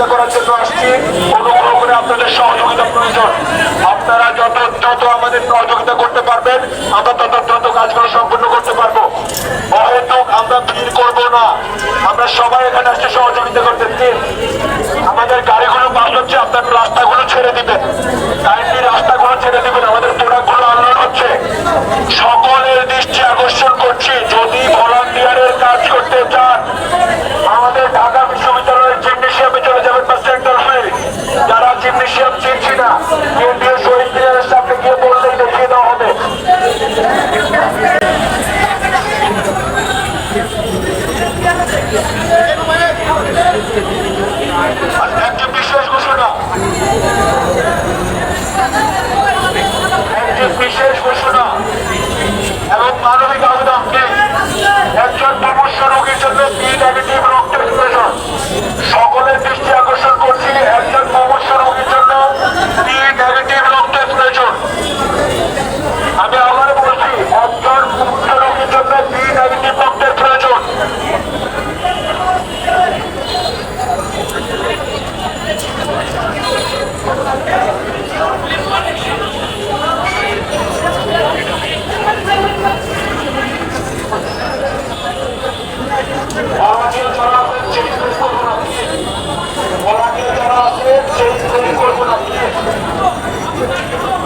সহযোগিতা করার জন্য আসছি। অনুগ্রহ করে আপনাদের সহযোগিতা প্রয়োজন। আপনারা যত দ্রুত আমাদের সহযোগিতা করতে পারবেন, আমরা তত দ্রুত কাজগুলো সম্পূর্ণ করতে পারব। অহেতুক আমরা ভিড় করব না। আমরা সবাই এখানে আসছে সহযোগিতা করতে আমাদের গাড়িগুলো পাস হচ্ছে, আপনার রাস্তাগুলো ছেড়ে দিবেন। কাইন্ডলি রাস্তাগুলো জিমনেশিয়াম চিনছি না। কেন্দ্রীয় শহীদ মিনারের সামনে গিয়ে বললেই দেখিয়ে দেওয়া হবে।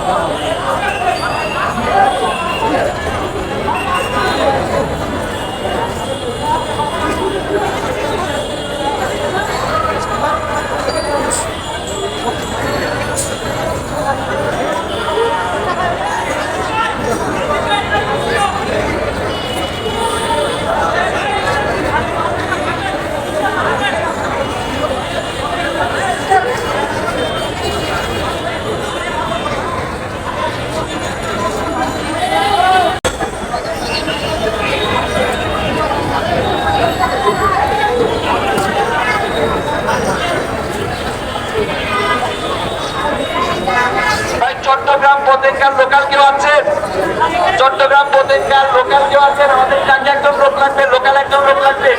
Não. চট্টগ্রাম পতেঙ্গার লোকাল কেউ আছে? চট্টগ্রাম পতেঙ্গার লোকাল কেউ আছে? আমাদের কাছে একজন লোক লাগবে, লোকাল একজন লোক লাগবে।